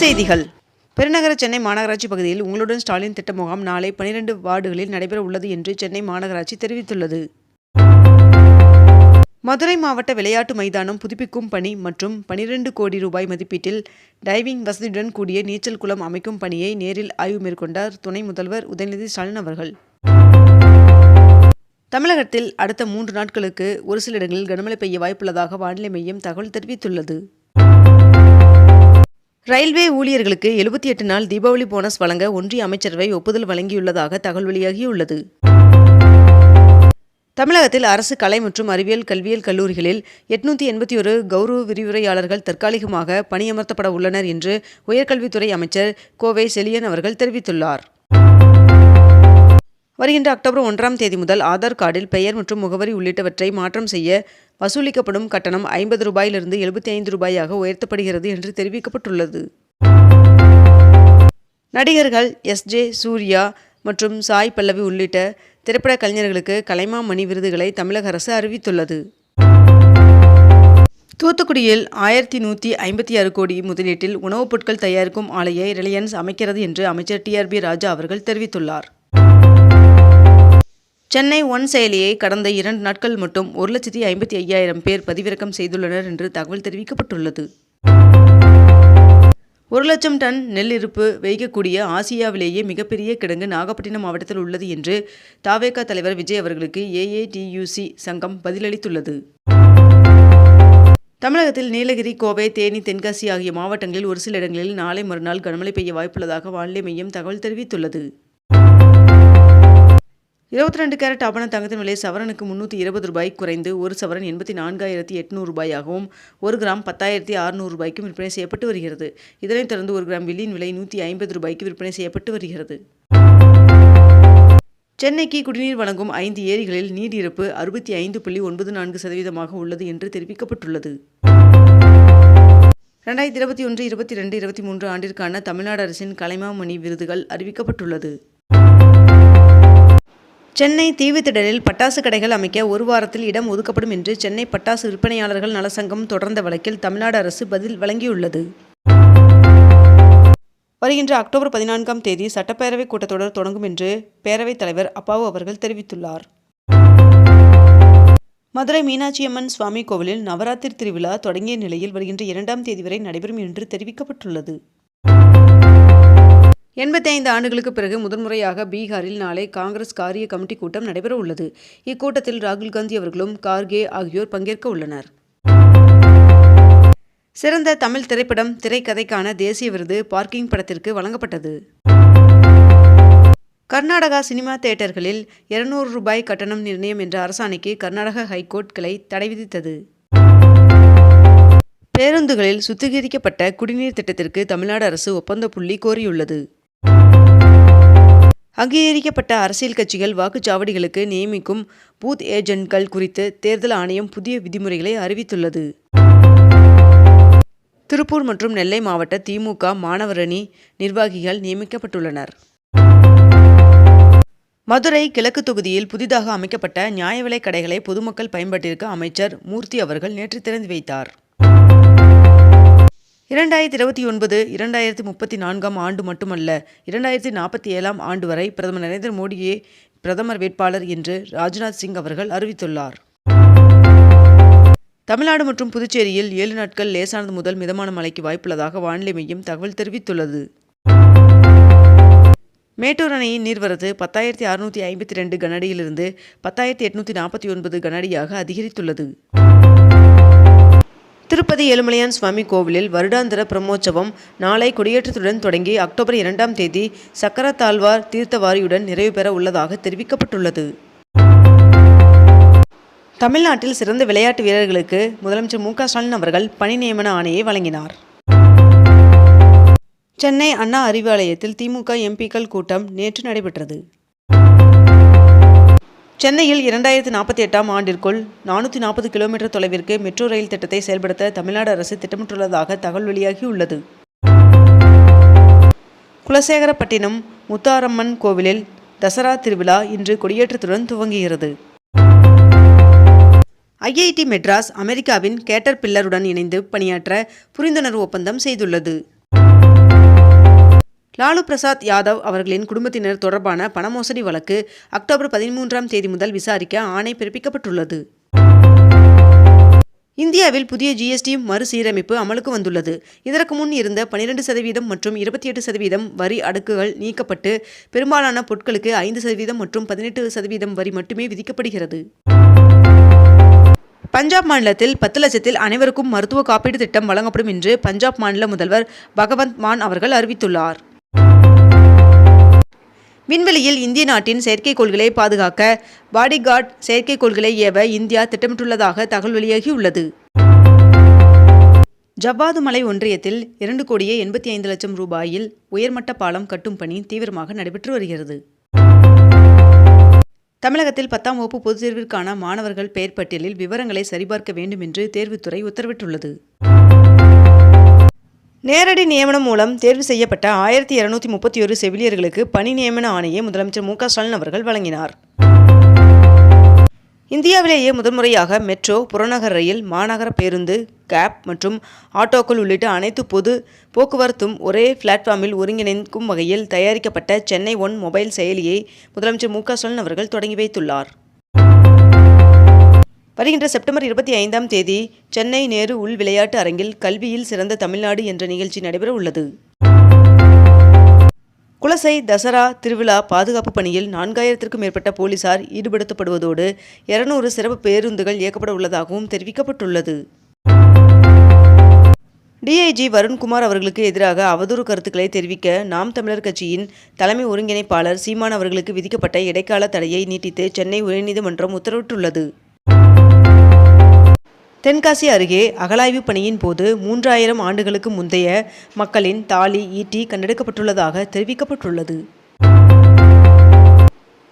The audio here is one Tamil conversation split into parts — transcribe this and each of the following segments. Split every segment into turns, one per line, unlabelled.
செய்திகள். பெருநகர சென்னை மாநகராட்சி பகுதியில் உங்களுடன் ஸ்டாலின் திட்ட முகாம் நாளை பனிரெண்டு வார்டுகளில் நடைபெற உள்ளது என்று சென்னை மாநகராட்சி தெரிவித்துள்ளது. மதுரை மாவட்ட விளையாட்டு மைதானம் புதுப்பிக்கும் பணி மற்றும் பனிரெண்டு கோடி ரூபாய் மதிப்பீட்டில் டைவிங் வசதியுடன் கூடிய நீச்சல் குளம் அமைக்கும் பணியை நேரில் ஆய்வு மேற்கொண்டார் துணை முதல்வர் உதயநிதி ஸ்டாலின் அவர்கள். தமிழகத்தில் அடுத்த மூன்று நாட்களுக்கு ஒரு சில இடங்களில் கனமழை பெய்ய வாய்ப்புள்ளதாக வானிலை மையம் தகவல் தெரிவித்துள்ளது. ரயில்வே ஊழியர்களுக்கு எழுபத்தி எட்டு நாள் தீபாவளி போனஸ் வழங்க ஒன்றிய அமைச்சரவை ஒப்புதல் வழங்கியுள்ளதாக தகவல் வெளியாகியுள்ளது. தமிழகத்தில் அரசு கலை மற்றும் அறிவியல் கல்வியியல் கல்லூரிகளில் எட்நூற்றி எண்பத்தி ஒரு கௌரவ விரிவுரையாளர்கள் தற்காலிகமாக பணியமர்த்தப்பட உள்ளனர் என்று உயர்கல்வித்துறை அமைச்சர் கோவை செலியன் அவர்கள் தெரிவித்துள்ளார். வருகின்ற அக்டோபர் ஒன்றாம் தேதி முதல் ஆதார் கார்டில் பெயர் மற்றும் முகவரி உள்ளிட்டவற்றை மாற்றம் செய்ய வசூலிக்கப்படும் கட்டணம் ஐம்பது ரூபாயிலிருந்து எழுபத்தி ஐந்து ரூபாயாக உயர்த்தப்படுகிறது என்று தெரிவிக்கப்பட்டுள்ளது. நடிகர்கள் எஸ். ஜே. சூர்யா மற்றும் சாய் பல்லவி உள்ளிட்ட திரைப்பட கலைஞர்களுக்கு கலைமாமணி விருதுகளை தமிழக அரசு அறிவித்துள்ளது. தூத்துக்குடியில் ஆயிரத்தி நூற்றி ஐம்பத்தி ஆறு கோடி முதலீட்டில் உணவுப் பொருட்கள் தயாரிக்கும் ஆலையை ரிலையன்ஸ் அமைக்கிறது என்று அமைச்சர் டிஆர்பி ராஜா அவர்கள் தெரிவித்துள்ளார். சென்னை ஒன் செயலியை கடந்த இரண்டு நாட்கள் மட்டும் ஒரு லட்சத்தி ஐம்பத்தி ஐயாயிரம் பேர் பதிவிறக்கம் செய்துள்ளனர் என்று தகவல் தெரிவிக்கப்பட்டுள்ளது. ஒரு லட்சம் டன் நெல் இருப்பு வைக்கக்கூடிய ஆசியாவிலேயே மிகப்பெரிய கிடங்கு நாகப்பட்டினம் மாவட்டத்தில் உள்ளது என்று தாவேகா தலைவர் விஜய் அவர்களுக்கு ஏஏடியூசி சங்கம் பதிலளித்துள்ளது. தமிழகத்தில் நீலகிரி கோவை தேனி தென்காசி ஆகிய மாவட்டங்களில் ஒரு சில இடங்களில் நாளை மறுநாள் கனமழை பெய்ய வாய்ப்புள்ளதாக வானிலை மையம் தகவல் தெரிவித்துள்ளது. இருபத்தி ரெண்டு கேரட் ஆபண தங்கத்தின் விலை சவரனுக்கு முன்னூற்றி இருபது ரூபாய் குறைந்து ஒரு சவரன் எண்பத்தி நான்காயிரத்தி எட்நூறு ரூபாயாகவும் ஒரு கிராம் பத்தாயிரத்தி அறுநூறு ரூபாய்க்கும் விற்பனை செய்யப்பட்டு வருகிறது. இதனைத் தொடர்ந்து ஒரு கிராம் வெள்ளியின் விலை நூற்றி ஐம்பது ரூபாய்க்கு விற்பனை செய்யப்பட்டு வருகிறது. சென்னைக்கு குடிநீர் வழங்கும் ஐந்து ஏரிகளில் நீர் இருப்பு அறுபத்தி ஐந்து புள்ளி ஒன்பது நான்கு சதவீதமாக உள்ளது என்று தெரிவிக்கப்பட்டுள்ளது. ரெண்டாயிரத்தி இருபத்தி ஒன்று இருபத்தி ரெண்டு இருபத்தி மூன்று ஆண்டிற்கான தமிழ்நாடு அரசின் கலைமாமணி விருதுகள் அறிவிக்கப்பட்டுள்ளது. சென்னை தீவுத்திடலில் பட்டாசு கடைகள் அமைக்க ஒரு வாரத்தில் இடம் ஒதுக்கப்படும் என்று சென்னை பட்டாசு விற்பனையாளர்கள் நலசங்கம் தொடர்ந்த வழக்கில் தமிழ்நாடு அரசு பதில் வழங்கியுள்ளது. வருகின்ற அக்டோபர் பதினான்காம் தேதி சட்டப்பேரவை கூட்டத்தொடர் தொடங்கும் என்று பேரவைத் தலைவர் அப்பாவு அவர்கள் தெரிவித்துள்ளார். மதுரை மீனாட்சியம்மன் சுவாமி கோவிலில் நவராத்திரி திருவிழா தொடங்கிய நிலையில் வருகின்ற இரண்டாம் தேதி வரை நடைபெறும் என்று தெரிவிக்கப்பட்டுள்ளது. எண்பத்தி ஐந்து ஆண்டுகளுக்கு பிறகு முதன்முறையாக பீகாரில் நாளை காங்கிரஸ் காரிய கமிட்டி கூட்டம் நடைபெற உள்ளது. இக்கூட்டத்தில் ராகுல் காந்தி அவர்களும் கார்கே ஆகியோர் பங்கேற்க உள்ளனர். சிறந்த தமிழ் திரைப்படம் திரைக்கதைக்கான தேசிய விருது பார்க்கிங் படத்திற்கு வழங்கப்பட்டது. கர்நாடகா சினிமா தியேட்டர்களில் இருநூறு ரூபாய் கட்டணம் நிர்ணயம் என்ற அரசாணைக்கு கர்நாடக ஹைகோர்ட் கிளை தடை விதித்தது. பேருந்துகளில் சுத்திகரிக்கப்பட்ட குடிநீர் திட்டத்திற்கு தமிழ்நாடு அரசு ஒப்பந்த புள்ளி கோரியுள்ளது. அங்கீகரிக்கப்பட்ட அரசியல் கட்சிகள் வாக்குச்சாவடிகளுக்கு நியமிக்கும் பூத் ஏஜென்ட்கள் குறித்து தேர்தல் ஆணையம் புதிய விதிமுறைகளை அறிவித்துள்ளது. திருப்பூர் மற்றும் நெல்லை மாவட்ட திமுக மாணவரணி நிர்வாகிகள் நியமிக்கப்பட்டுள்ளனர். மதுரை கிழக்கு தொகுதியில் புதிதாக அமைக்கப்பட்ட நியாய விலைக் கடைகளை பொதுமக்கள் பயன்பாட்டிற்கு அமைச்சர் மூர்த்தி அவர்கள் நேற்று திறந்து வைத்தார். இரண்டாயிரத்தி இருபத்தி ஒன்பது இரண்டாயிரத்தி முப்பத்தி நான்காம் ஆண்டு மட்டுமல்ல இரண்டாயிரத்தி நாற்பத்தி ஏழாம் ஆண்டு வரை பிரதமர் நரேந்திர மோடியே பிரதமர் வேட்பாளர் என்று ராஜ்நாத் சிங் அவர்கள் அறிவித்துள்ளார். தமிழ்நாடு மற்றும் புதுச்சேரியில் ஏழு நாட்கள் லேசானது முதல் மிதமான மழைக்கு வாய்ப்புள்ளதாக வானிலை மையம் தகவல் தெரிவித்துள்ளது. மேட்டூர் அணையின் நீர்வரத்து பத்தாயிரத்தி அறுநூற்றி ஐம்பத்தி ரெண்டு கனஅடியிலிருந்து பத்தாயிரத்தி எட்நூற்றி நாற்பத்தி ஒன்பது கனஅடியாக அதிகரித்துள்ளது. திருப்பதி ஏழுமலையான் சுவாமி கோவிலில் வருடாந்திர பிரம்மோற்சவம் நாளை கொடியேற்றத்துடன் தொடங்கி அக்டோபர் இரண்டாம் தேதி சக்கரத்தாழ்வார் தீர்த்தவாரியுடன் நிறைவு பெற உள்ளதாக தெரிவிக்கப்பட்டுள்ளது. தமிழ்நாட்டில் சிறந்த விளையாட்டு வீரர்களுக்கு முதலமைச்சர் மு க ஸ்டாலின் அவர்கள் பணி நியமன ஆணையை வழங்கினார். சென்னை அண்ணா அறிவாலயத்தில் திமுக எம்பிக்கள் கூட்டம் நேற்று நடைபெற்றது. சென்னையில் இரண்டாயிரத்தி நாற்பத்தி எட்டாம் ஆண்டிற்குள் நானூற்றி நாற்பது கிலோமீட்டர் தொலைவிற்கு மெட்ரோ ரயில் திட்டத்தை செயல்படுத்த தமிழ்நாடு அரசு திட்டமிட்டுள்ளதாக தகவல் வெளியாகியுள்ளது குலசேகரப்பட்டினம் முத்தாரம்மன் கோவிலில் தசரா திருவிழா இன்று கொடியேற்றத்துடன் துவங்குகிறது. ஐஐடி மெட்ராஸ் அமெரிக்காவின் கேட்டர் பில்லருடன் இணைந்து பணியாற்ற புரிந்துணர்வு ஒப்பந்தம் செய்துள்ளது. லாலு பிரசாத் யாதவ் அவர்களின் குடும்பத்தினர் தொடர்பான பணமோசடி வழக்கு அக்டோபர் பதிமூன்றாம் தேதி முதல் விசாரிக்க ஆணை பிறப்பிக்கப்பட்டுள்ளது. இந்தியாவில் புதிய ஜிஎஸ்டி மறுசீரமைப்பு அமலுக்கு வந்துள்ளது. இதற்கு முன் இருந்த பனிரெண்டு சதவீதம் மற்றும் இருபத்தி எட்டு சதவீதம் வரி அடுக்குகள் நீக்கப்பட்டு பெரும்பாலான பொருட்களுக்கு ஐந்து சதவீதம் மற்றும் பதினெட்டு சதவீதம் வரி மட்டுமே விதிக்கப்படுகிறது. பஞ்சாப் மாநிலத்தில் பத்து லட்சத்தில் அனைவருக்கும் மருத்துவ காப்பீடு திட்டம் வழங்கப்படும் என்று பஞ்சாப் மாநில முதல்வர் பகவந்த் மான் அவர்கள் அறிவித்துள்ளார். விண்வெளியில் இந்திய நாட்டின் செயற்கைக்கோள்களை பாதுகாக்க பாடிகார்ட் செயற்கைக்கோள்களை ஏவ இந்தியா திட்டமிட்டுள்ளதாக தகவல் வெளியாகியுள்ளது. ஜவ்வாது மலை ஒன்றியத்தில் இரண்டு கோடியே எண்பத்தி ஐந்து லட்சம் ரூபாயில் உயர்மட்ட பாலம் கட்டும் பணி தீவிரமாக நடைபெற்று வருகிறது. தமிழகத்தில் பத்தாம் வகுப்பு பொதுத் தேர்விற்கான மாணவர்கள் பெயர் பட்டியலில் விவரங்களை சரிபார்க்க வேண்டும் என்று தேர்வுத்துறை உத்தரவிட்டுள்ளது. நேரடி நியமனம் மூலம் தேர்வு செய்யப்பட்ட ஆயிரத்தி இருநூத்தி முப்பத்தி ஒரு செவிலியர்களுக்கு பணி நியமன ஆணையை முதலமைச்சர் மு ஸ்டாலின் அவர்கள் வழங்கினார். இந்தியாவிலேயே முதன்முறையாக மெட்ரோ புறநகர் ரயில் மாநகர பேருந்து கேப் மற்றும் ஆட்டோக்கள் உள்ளிட்ட அனைத்து பொது போக்குவரத்தும் ஒரே பிளாட்ஃபார்மில் ஒருங்கிணைக்கும் வகையில் தயாரிக்கப்பட்ட சென்னை ஒன் மொபைல் செயலியை முதலமைச்சர் மு ஸ்டாலின் அவர்கள் தொடங்கி வைத்துள்ளார். வருகின்ற செப்டம்பர் இருபத்தி ஐந்தாம் தேதி சென்னை நேரு உள் விளையாட்டு அரங்கில் கல்வியில் சிறந்த தமிழ்நாடு என்ற நிகழ்ச்சி நடைபெற உள்ளது. குலசை தசரா திருவிழா பாதுகாப்பு பணியில் நான்காயிரத்திற்கும் மேற்பட்ட போலீசார் ஈடுபடுத்தப்படுவதோடு இருநூறு சிறப்பு பேருந்துகள் இயக்கப்பட உள்ளதாகவும் தெரிவிக்கப்பட்டுள்ளது. டிஐஜி வருண்குமார் அவர்களுக்கு எதிராக அவதூறு கருத்துக்களை தெரிவிக்க நாம் தமிழர் கட்சியின் தலைமை ஒருங்கிணைப்பாளர் சீமான் அவர்களுக்கு விதிக்கப்பட்ட இடைக்கால தடையை நீட்டித்து சென்னை உயர்நீதிமன்றம் உத்தரவிட்டுள்ளது. தென்காசி அருகே அகழாய்வு பணியின் போது மூன்றாயிரம் ஆண்டுகளுக்கு முந்தைய மக்களின் தாலி ஈட்டி கண்டெடுக்கப்பட்டுள்ளதாக தெரிவிக்கப்பட்டுள்ளது.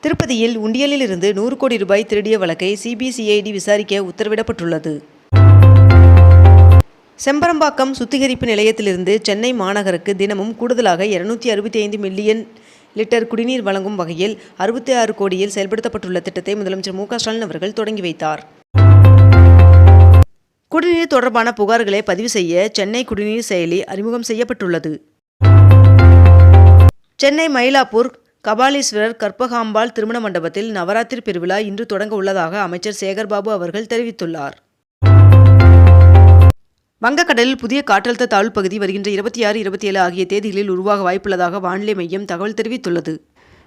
திருப்பதியில் உண்டியலிலிருந்து நூறு கோடி ரூபாய் திருடிய வழக்கை சிபிசிஐடி விசாரிக்க உத்தரவிடப்பட்டுள்ளது. செம்பரம்பாக்கம் சுத்திகரிப்பு நிலையத்திலிருந்து சென்னை மாநகருக்கு தினமும் கூடுதலாக இருநூத்தி அறுபத்தி ஐந்து மில்லியன் லிட்டர் குடிநீர் வழங்கும் வகையில் அறுபத்தி ஆறு கோடியில் செயல்படுத்தப்பட்டுள்ள திட்டத்தை முதலமைச்சர் மு க ஸ்டாலின் அவர்கள் தொடங்கி வைத்தார். குடிநீர் தொடர்பான புகார்களை பதிவு செய்ய சென்னை குடிநீர் செயலி அறிமுகம் செய்யப்பட்டுள்ளது. சென்னை மயிலாப்பூர் கபாலீஸ்வரர் கற்பகாம்பாள் திருமண மண்டபத்தில் நவராத்திரி பெருவிழா இன்று தொடங்க உள்ளதாக அமைச்சர் சேகர்பாபு அவர்கள் தெரிவித்துள்ளார். வங்கக்கடலில் புதிய காற்றழுத்த தாழ்வு பகுதி வருகின்ற இருபத்தி ஆறு இருபத்தி ஏழு ஆகிய தேதிகளில் உருவாக வாய்ப்புள்ளதாக வானிலை மையம் தகவல் தெரிவித்துள்ளது.